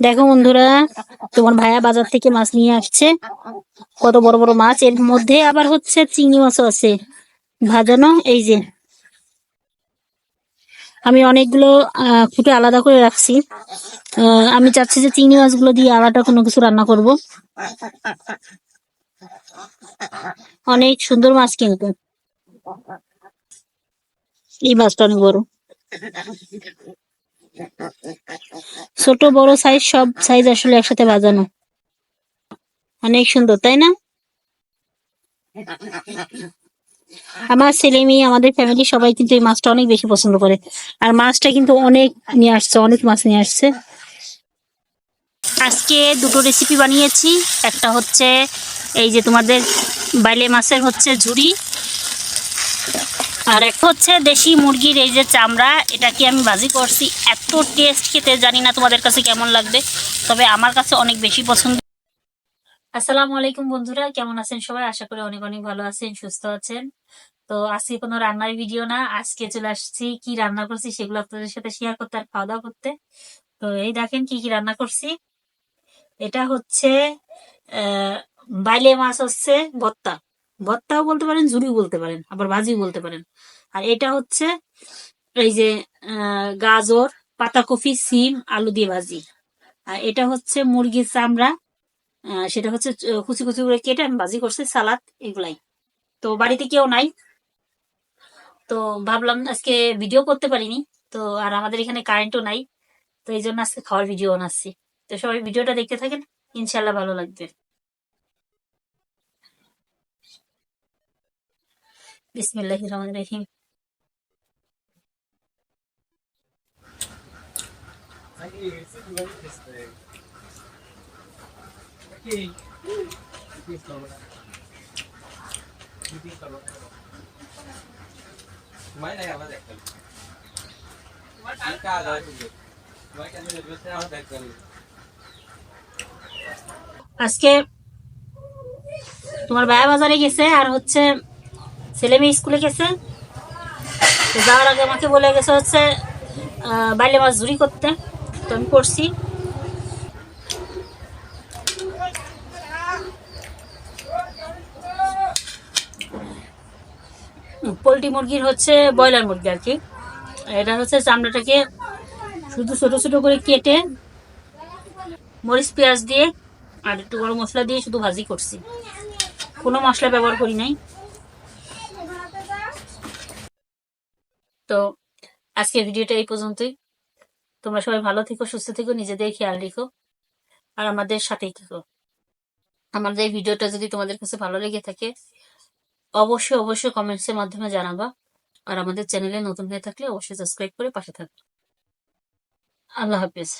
দেখো বন্ধুরা, তোমার ভাইয়া বাজার থেকে মাছ নিয়ে আসছে। কত বড় বড় মাছ। এর মধ্যে আবার হচ্ছে চিংড়ি মাছও আছে। ভাজানো, এই যে। আমি অনেকগুলো ফুটে আলাদা করে রাখছি। আমি চাচ্ছি যে চিংড়ি মাছগুলো দিয়ে আলাদা কোনো কিছু রান্না করব। অনেক সুন্দর মাছ কিন্তু। এই মাছটা অনেক বড়। ছোট, বড় সাইজ সব সাইজ আসলে একসাথে বাজানো। অনেক সুন্দর, তাই না? আমার ছেলে মেয়ে, আমাদের ফ্যামিলি সবাই কিন্তু এই মাছটা অনেক বেশি পছন্দ করে। আর মাছটা কিন্তু অনেক নিয়ে আসছে, অনেক মাছ নিয়ে আসছে। আজকে দুটো রেসিপি বানিয়েছি। একটা হচ্ছে এই যে তোমাদের বাইলে মাছের হচ্ছে ঝুড়ি আর একটা হচ্ছে দেশি মুরগির এই যে চামড়া এটাকে আমি ভাজি করছি? এত টেস্ট খেতে জানি না তোমাদের কাছে কেমন লাগবে, তবে আমার কাছে অনেক বেশি পছন্দ। আসসালামু আলাইকুম বন্ধুরা, কেমন আছেন সবাই? আশা করি অনেক অনেক ভালো আছেন, সুস্থ আছেন। তো আজকে কোনো রান্নার ভিডিও না, আজকে চলে আসছি। কি রান্না করছি সেগুলো আপনাদের সাথে শেয়ার করতে আর খাওয়া দাওয়া করতে। তো এই দেখেন কি কি রান্না করছি। এটা হচ্ছে বাইলে মাছ হচ্ছে ভর্তা। ভর্তাও বলতে পারেন ঝুড়ি বলতে পারেন, আবার ভাজিও বলতে পারেন। আর এটা হচ্ছে এই যে গাজর, পাতাকপি, সিম, আলু দিয়ে ভাজি। আর এটা হচ্ছে মুরগির চামড়া সেটা হচ্ছে কুচি কুচি করে কেটে আমি ভাজি করছি, সালাদ এগুলাই। তো বাড়িতে কেউ নাই, তো ভাবলাম আজকে ভিডিও করতে পারিনি, তো আর আমাদের এখানে কারেন্টও নাই, তো এই জন্য আজকে খাওয়ার ভিডিও বানাচ্ছি। তো সবাই ভিডিওটা দেখতে থাকেন ইনশাল্লাহ ভালো লাগবে। Sao đẹp cực. আজকে তোমার ভাইয়া বাজারে গেছে আর হচ্ছে ছেলে মেয়ে স্কুলে গেছে। তো যাওয়ার আগে আমাকে বলে গেছে হচ্ছে বাইলে মাছ ঝুরি করতে। তো আমি করছি। পোলট্রি মুরগির হচ্ছে ব্রয়লার মুরগি আর কি। এটা হচ্ছে চামড়াটাকে শুধু ছোট ছোট করে কেটে মরিচ, পেঁয়াজ দিয়ে আর একটু গরম মশলা দিয়ে শুধু ভাজি করছি। কোনো মশলা ব্যবহার করি নাই। তো আজকের ভিডিওটা এই পর্যন্তই। তোমরা সবাই ভালো থেকো, সুস্থ থেকো, নিজেদের খেয়াল রেখো, আর আমাদের সাথেই থেকো। আমাদের এই ভিডিওটা যদি তোমাদের কাছে ভালো লেগে থাকে, অবশ্যই অবশ্যই কমেন্টসের মাধ্যমে জানাবা, আর আমাদের চ্যানেলে নতুন হয়ে থাকলে অবশ্যই সাবস্ক্রাইব করে পাশে থাকবে আল্লাহ হাফেজ।